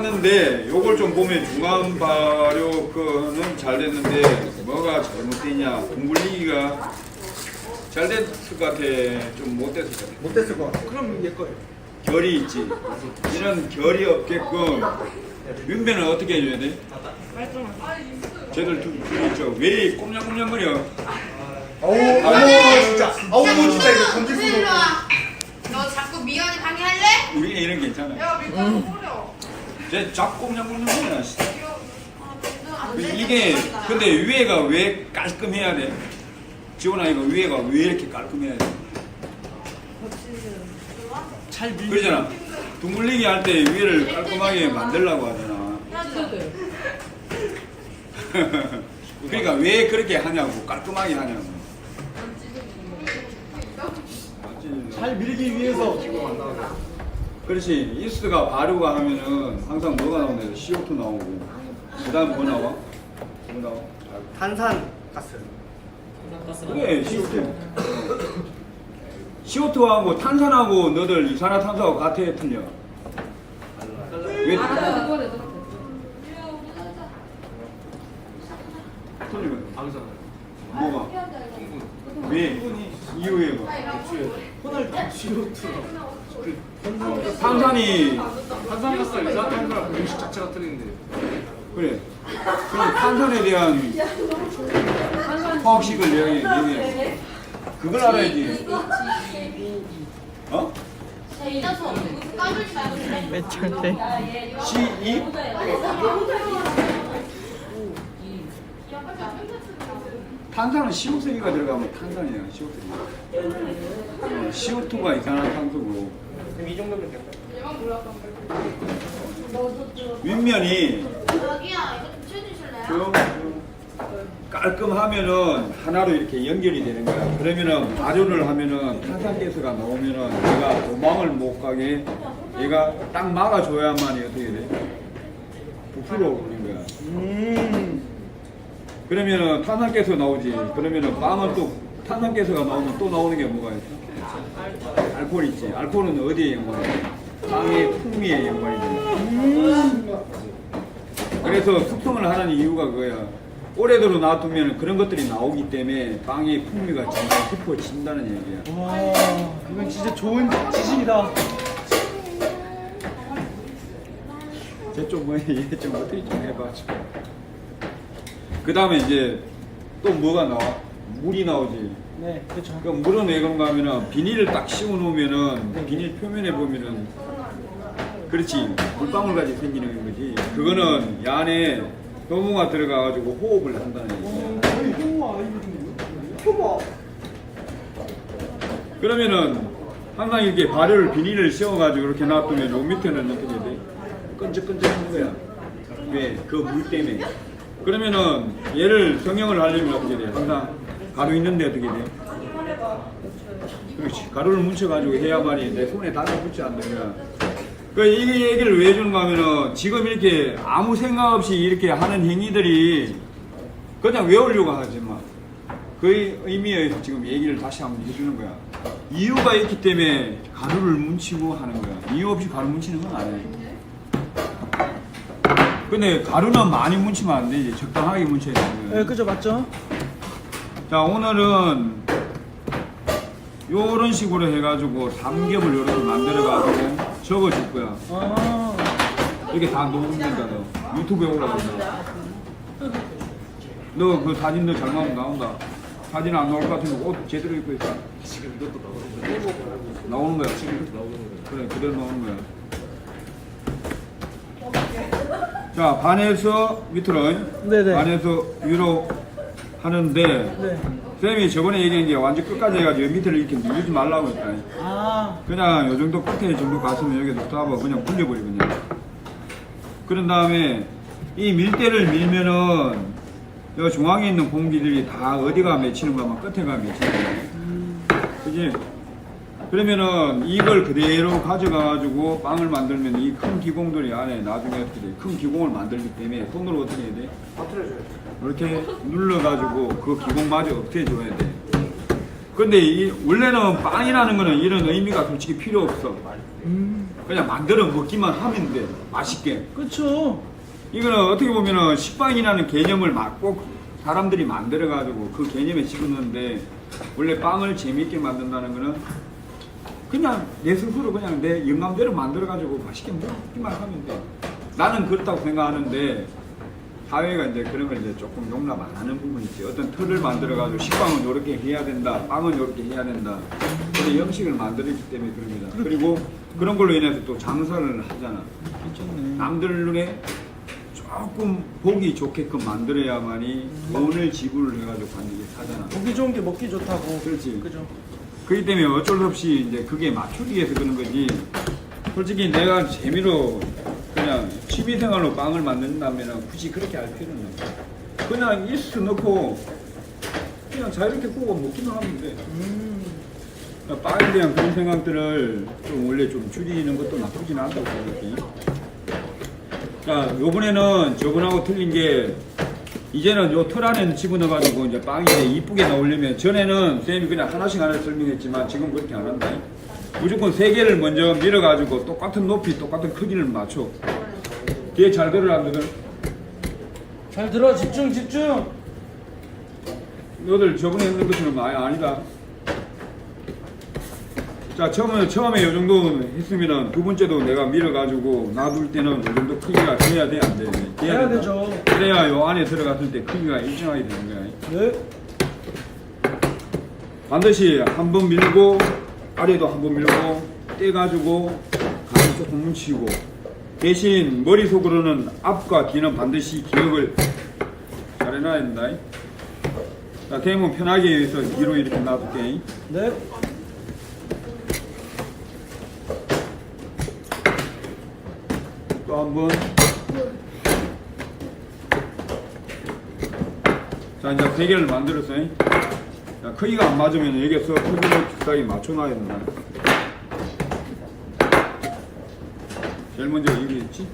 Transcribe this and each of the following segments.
해봤는데 요걸 좀 보면 중간 발효 거는 잘 됐는데 뭐가 잘못됐냐 둥글리기가 잘 됐을 것 같아 좀 못 됐을 것 같아 못 됐을 것 같아. 그럼 얘 거예요. 결이 있지 이런 결이 없게끔 윤배는 어떻게 해줘야 돼? 쟤들 둘저왜 꼼냥꼼냥거려 아우, 아우, 진짜. 아우, 진짜 이거 던질 수도 없고. 와. 너 자꾸 미연이 방해할래? 우리 이런 게 괜찮아 야 밀가루 뿌려. 쟤 자꾸 꼼냥꼼냥거려 아, 그 이게 근데 위에가 왜 깔끔해야 돼? 지원아 이거 위에가 왜 이렇게 깔끔해야 돼? 잘 밀. 그러잖아. 둥글리기 할 때 위를 깔끔하게 만들려고 하잖아. 그러니까 왜 그렇게 하냐고 깔끔하게 하냐고. 잘 밀기 위해서 지금 안 나오네. 그렇지. 이스트가 발효가 하면은 항상 뭐가 나오냐? CO2 나오고. 그 다음 뭐 나와? 뭐 나와? 탄산 가스. 그래, CO2. CO2하고 탄산하고 너들 이산화탄소하고 같아 틀려. 왜 틀려? 틀리면 뭐가? 왜? 이유에 뭐? 혼을 다 CO2. 탄산이 탄산 가스랑 이산화탄소랑 공식 자체가 틀린데 그래. 그럼 탄산에 대한 화학식을 얘기- 얘기해. 그걸 알아야지. 어? 때? C2? 탄산은 CO3가 들어가면 탄산이야, CO3. 어, CO2가 이산화탄소고. 그럼 이 정도면 될까요? 윗면이 여기야 이거 좀 치워주실래요? 좀, 좀 깔끔하면은 하나로 이렇게 연결이 되는 거야. 그러면은 발효를 하면은 탄산가스가 나오면은 얘가 도망을 못 가게 얘가 딱 막아줘야만 이 어떻게 돼? 부풀어 오는 거야. 음. 그러면은 탄산가스 나오지. 그러면은 빵은 또 탄산가스가 나오면 또 나오는 게 뭐가 있어? 알코올 있지. 알코올은 어디에 연관이 돼? 빵의 풍미에 연관이 돼. 그래서 숙성을 하는 이유가 그거야. 오래도록 놔두면 그런 것들이 나오기 때문에 빵의 풍미가 점점 깊어진다는 얘기야. 와, 이건 진짜 좋은 지식이다. 저쪽 뭐, 얘좀 어떻게 좀 해봐가지고. 그 다음에 이제 또 뭐가 나와? 물이 나오지. 네, 그렇죠. 그 물은 왜 그런가 하면은 비닐을 딱 씌워 놓으면은 비닐 표면에 보면은 그렇지 물방울 같이 생기는 거지. 그거는 이 안에 효모가 들어가가지고 호흡을 한다는 얘기야. 효모. 그러면은 항상 이렇게 발효를 비닐을 씌워가지고 이렇게 놔두면 요 밑에는 어떻게 돼? 끈적끈적한 거야. 왜? 그 물 때문에. 그러면은 얘를 성형을 하려면 어떻게 돼? 항상 가루 있는데 어떻게 돼? 그렇지. 가루를 뭉쳐가지고 해야만이 내 손에 달라붙지 않는 거야. 그이 얘기를 왜 주는가 하면은 지금 이렇게 아무 생각 없이 이렇게 하는 행위들이 그냥 외우려고 하지 마. 그 의미에서 지금 얘기를 다시 한번 해주는 거야. 이유가 있기 때문에 가루를 뭉치고 하는 거야. 이유 없이 가루 뭉치는 건 아니야. 근데 가루는 많이 뭉치면 안 되지. 적당하게 뭉쳐야 되는 거야. 네, 그죠, 맞죠? 자, 오늘은 요런 식으로 해가지고 삼겹을 요렇게 만들어가지고 적어줄 거야. 아, 이렇게 다 녹음된다, 너. 유튜브에 올라간다. 너 그 사진 너 잘 나오면 나온다. 사진 안 나올 것 같으면 옷 제대로 입고 있어. 지금 이것도 나오는 거예요 나오는 거야. 지금 이것도 나오는 거예요 그래, 그대로 나오는 거야. 자, 반에서 밑으로, 네네. 반에서 위로 하는데, 네. 쌤이 저번에 얘기한 게 완전 끝까지 해가지고 밑을 이렇게 누르지 말라고 했다. 아, 그냥 요 정도 끝에 정도 갔으면 여기서 잡아 그냥 굴려버려 그냥. 그런 다음에 이 밀대를 밀면은 여 중앙에 있는 공기들이 다 어디가 맺히는 거면 끝에가 맺히는 거야. 그지? 그러면은 이걸 그대로 가져가가지고 빵을 만들면 이 큰 기공들이 안에 나중에 어떻게 돼? 큰 기공을 만들기 때문에 손으로 어떻게 해야 돼? 빠뜨려줘요. 이렇게 눌러가지고 그 기공마저 없애줘야 돼. 근데 이 원래는 빵이라는 거는 이런 의미가 솔직히 필요 없어. 음, 그냥 만들어 먹기만 하면 돼. 맛있게. 그쵸. 이거는 어떻게 보면은 식빵이라는 개념을 막 꼭 사람들이 만들어가지고 그 개념에 집어넣는데 원래 빵을 재미있게 만든다는 거는 그냥 내 스스로 그냥 내 영감대로 만들어가지고 맛있게 먹기만 하면 돼. 나는 그렇다고 생각하는데 사회가 이제 그런 걸 이제 조금 용납 안 하는 부분이 있지. 어떤 틀을 만들어가지고 식빵은 이렇게 해야 된다, 빵은 이렇게 해야 된다. 그런 형식을 만들었기 때문에 그럽니다. 그리고 그런 걸로 인해서 또 장사를 하잖아. 괜찮네. 남들 눈에 조금 보기 좋게끔 만들어야만이 돈을 지불을 해가지고 관객이 사잖아. 보기 좋은 게 먹기 좋다고. 그렇지. 그죠. 그렇기 때문에 어쩔 수 없이 이제 그게 맞추기 위해서 그런 거지. 솔직히 내가 재미로 그냥 취미생활로 빵을 만든다면 굳이 그렇게 할 필요는 없어. 그냥 이스트 넣고 그냥 자유롭게 구워 먹기만 하면 돼. 음. 빵에 대한 그런 생각들을 좀 원래 좀 줄이는 것도 나쁘진 않다고 생각해. 그러니까 요번에는 저번하고 틀린 게 이제는 요틀 안에 집어넣어가지고 이제 빵이 이제 이쁘게 나오려면 전에는 쌤이 그냥 하나씩 하나씩 설명했지만 지금 그렇게 안 한다. 무조건 세 개를 먼저 밀어가지고 똑같은 높이, 똑같은 크기를 맞춰. 뒤에 잘 들어라 안 들어? 잘 들어. 집중, 집중. 너들 저번에 했는 것처럼 아예 아니다. 자, 처음에, 처음에 요 정도 했으면은 두 번째도 내가 밀어가지고 놔둘 때는 요 정도 크기가 돼야 돼, 안 돼? 해야 된다. 되죠. 그래야 요 안에 들어갔을 때 크기가 일정하게 되는 거야. 네. 반드시 한 번 밀고, 아래도 한 번 밀고, 떼가지고, 간을 조금 뭉치고, 대신 머릿속으로는 앞과 뒤는 반드시 기억을 잘 해놔야 된다. 자, 대문 편하게 해서 뒤로 이렇게 놔둘게. 네. 또 한 번. 자, 이제 세 개를 만들었어요. 자, 크기가 안 맞으면 여기서 크기를 적당히 맞춰놔야 된다. 제일 먼저 여기 있지?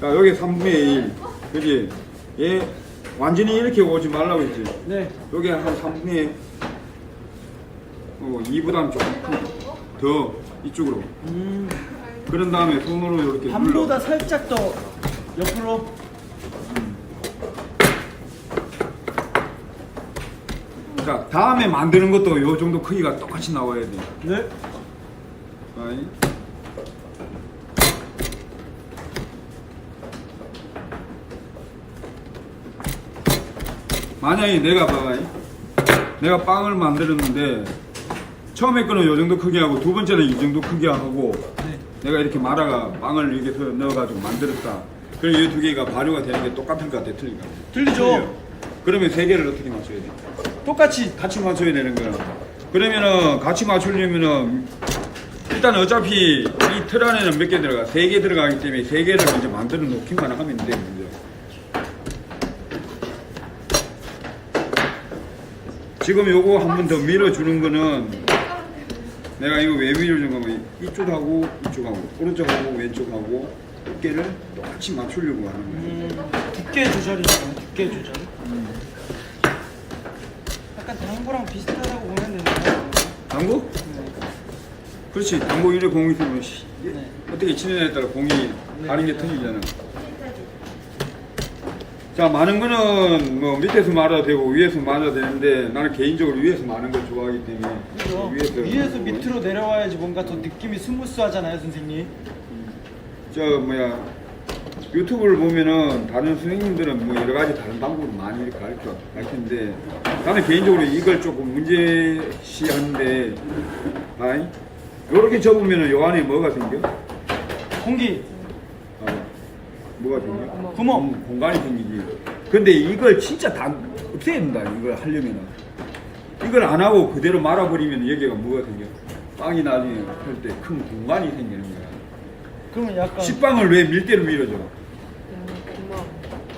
자, 여기 3분의 1. 그지? 얘 완전히 이렇게 오지 말라고 했지? 네. 여기 한 3분의 1. 어, 2보다는 조금 크. 더 이쪽으로. 음. 그런 다음에 손으로 이렇게 밤보다 살짝 더 옆으로. 자 다음에 만드는 것도 요 정도 크기가 똑같이 나와야 돼. 네. 아이. 만약에 내가 봐봐. 내가 빵을 만들었는데 처음에 거는 요 정도 크기 하고 두 번째는 이 정도 크기 하고 네. 내가 이렇게 말아가 빵을 여기서 넣어가지고 만들었다. 그럼 이 두 개가 발효가 되는 게 똑같을 것 같아, 같아. 틀리죠. 틀려. 그러면 세 개를 어떻게 맞춰야 돼? 똑같이. 같이 맞춰야 되는 거야. 그러면은 같이 맞추려면은 일단 어차피 이 틀 안에는 몇 개 들어가? 세 개 들어가기 때문에 세 개를 이제 만들어 놓기만 하면 돼, 이제. 지금 요거 한 번 더 밀어주는 거는 내가 이거 왜 밀어준 거면 이쪽하고 이쪽하고 오른쪽하고 왼쪽하고 어깨를 똑같이 맞추려고 하는 거야. 음. 두께 조절이잖아요. 두께 조절. 약간 당구랑 비슷하다고 보면 되나요? 당구? 네. 그렇지. 당구 이래 공이 있으면 씨, 네. 어떻게 치느냐에 따라 공이 가는 게 틀리잖아. 자, 많은 거는 뭐 밑에서 말아도 되고 위에서 말아도 되는데 나는 개인적으로 위에서 많은 걸 좋아하기 때문에 그죠? 위에서 위에서 하고. 밑으로 내려와야지 뭔가 더 느낌이 스무스하잖아요, 선생님. 저 뭐야 유튜브를 보면은 다른 선생님들은 뭐 여러 가지 다른 방법을 많이 이렇게 가르쳐 할 텐데 나는 개인적으로 이걸 조금 문제시한데 아이 요렇게 접으면은 요 안에 뭐가 생겨? 공기. 아, 뭐가 생겨? 구멍. 공- 공간이 생기지. 근데 이걸 진짜 다 없애야 된다. 이걸 하려면은. 이걸 안 하고 그대로 말아버리면 여기가 뭐가 생겨? 빵이 나중에 할 때 큰 공간이 생기는 거야. 그러면 약간 식빵을 왜 밀대로 밀어줘?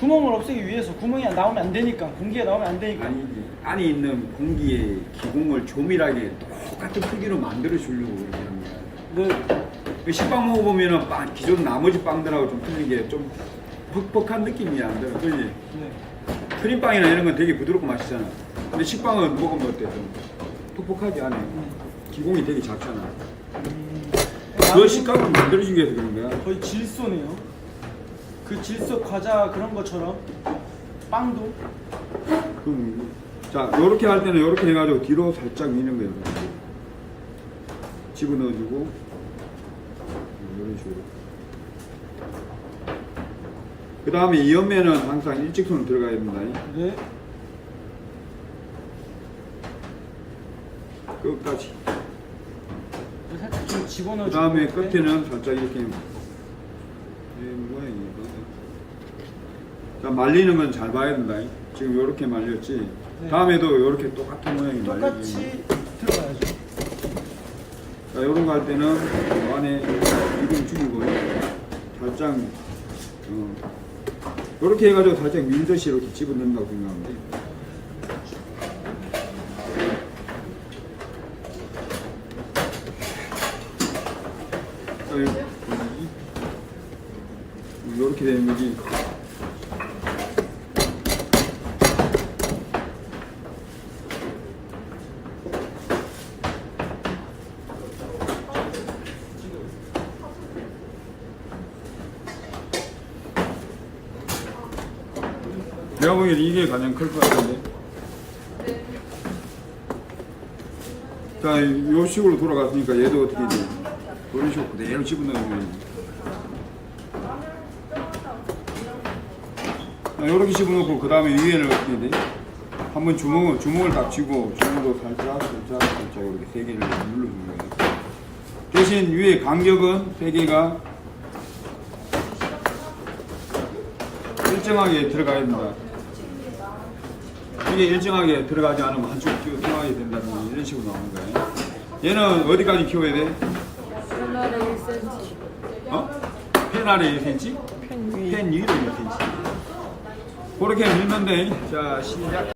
구멍을 없애기 위해서 구멍이 나오면 안 되니까 공기가 나오면 안 되니까. 아니지. 안에 있는 공기의 기공을 조밀하게 똑같은 크기로 만들어 주려고 그렇게 하는 거야. 네. 그 식빵 먹어보면은 빵, 기존 나머지 빵들하고 좀 틀린 게 좀 퍽퍽한 느낌이 안 들어. 그지? 네. 크림빵이나 이런 건 되게 부드럽고 맛있잖아. 근데 식빵은 먹으면 어때? 좀 퍽퍽하지 않아? 기공이 되게 작잖아. 그 식감을 만들어주기 위해서 그런 거야. 거의 질소네요. 그 질소 과자 그런 것처럼 빵도 그럼 자 요렇게 할 때는 요렇게 해가지고 뒤로 살짝 미는 거예요. 이렇게. 집어넣어주고 이런 식으로. 그 다음에 이 옆면은 항상 일직선으로 들어가야 됩니다. 네. 끝까지. 살짝 좀 집어넣어. 그 다음에 끝에는 살짝 이렇게 이 모양이 자 말리는 건 잘 봐야 된다. 지금 요렇게 말렸지. 네. 다음에도 요렇게 똑같은 모양이 말리지. 똑같이 들어가야죠. 자, 요런 거 할 때는 요 안에 이름 죽이고 살짝 어, 요렇게 해가지고 살짝 밀듯이 이렇게 집어넣는다고 생각하면 돼. 자, 요- 이- 요렇게 되는 거지. 보기엔 이게 가장 클 것 같은데. 자, 요 식으로 돌아갔으니까 얘도 어떻게 돼? 그런 식으로 그대로 집어넣으면 자, 요렇게 집어넣고 그 다음에 위에를 어떻게 돼? 한번 주먹을, 주먹을 딱 쥐고 주먹으로 살짝 살짝 살짝 이렇게 세 개를 눌러주는 거예요. 대신 위에 간격은 세 개가 일정하게 들어가야 된다. 이게 일정하게 들어가지 않으면 한쪽 끼고 들어가게 된다는 이런 식으로 나오는 거예요. 얘는 어디까지 키워야 돼? 옛날에 1cm. 어? 펜 아래 1cm? 펜 위로 1cm. 그렇게 밀면 돼. 자, 시작.